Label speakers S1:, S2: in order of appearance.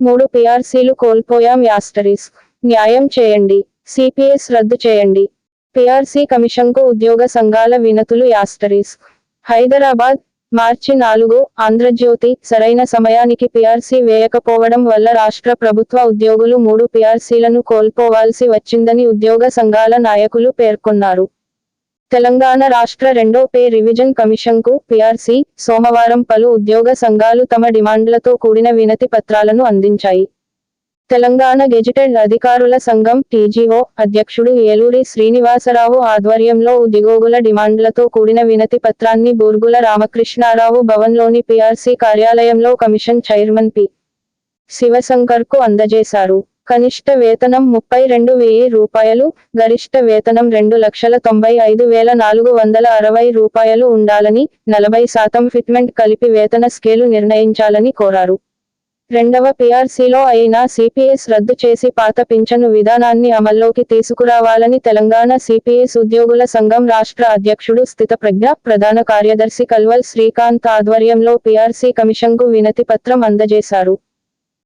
S1: మూడు పిఆర్సీలు కోల్పోయాం యాస్టరీస్. న్యాయం చేయండి. సిపిఎస్ రద్దు చేయండి. పిఆర్సీ కమిషన్కు ఉద్యోగ సంఘాల వినతులు యాస్టరీస్. హైదరాబాద్ మార్చి నాలుగు ఆంధ్రజ్యోతి సరైన సమయానికి పిఆర్సీ వేయకపోవడం వల్ల రాష్ట్ర ప్రభుత్వ ఉద్యోగులు మూడు పిఆర్సీలను కోల్పోవాల్సి వచ్చిందని ఉద్యోగ సంఘాల నాయకులు పేర్కొన్నారు. తెలంగాణ రాష్ట్ర రెండో పే రివిజన్ కమిషన్కు పిఆర్సీ సోమవారం పలు ఉద్యోగ సంఘాలు తమ డిమాండ్లతో కూడిన వినతి పత్రాలను అందించాయి. తెలంగాణ గెజిటెడ్ అధికారుల సంఘం టీజీఓ అధ్యక్షుడు ఏలూరి శ్రీనివాసరావు ఆధ్వర్యంలో ఉద్యోగుల డిమాండ్లతో కూడిన వినతి పత్రాన్ని బూర్గుల రామకృష్ణారావు భవన్లోని పిఆర్సీ కార్యాలయంలో కమిషన్ చైర్మన్ పి. శివశంకర్కు అందజేశారు. కనిష్ట వేతనం ముప్పై రెండు వెయ్యి రూపాయలు గరిష్ట వేతనం రెండు లక్షల తొంభై ఐదు వేల నాలుగు వందల అరవై రూపాయలు ఉండాలని నలభై శాతం ఫిట్మెంట్ కలిపి వేతన స్కేలు నిర్ణయించాలని కోరారు. రెండవ పీఆర్సీలో అయినా సిపిఎస్ రద్దు చేసి పాత పింఛను విధానాన్ని అమల్లోకి తీసుకురావాలని తెలంగాణ సిపిఎస్ ఉద్యోగుల సంఘం రాష్ట్ర అధ్యక్షుడు స్థితప్రజ్ఞ ప్రధాన కార్యదర్శి కల్వల్ శ్రీకాంత్ ఆధ్వర్యంలో పీఆర్సీ కమిషన్కు వినతి పత్రం అందజేశారు.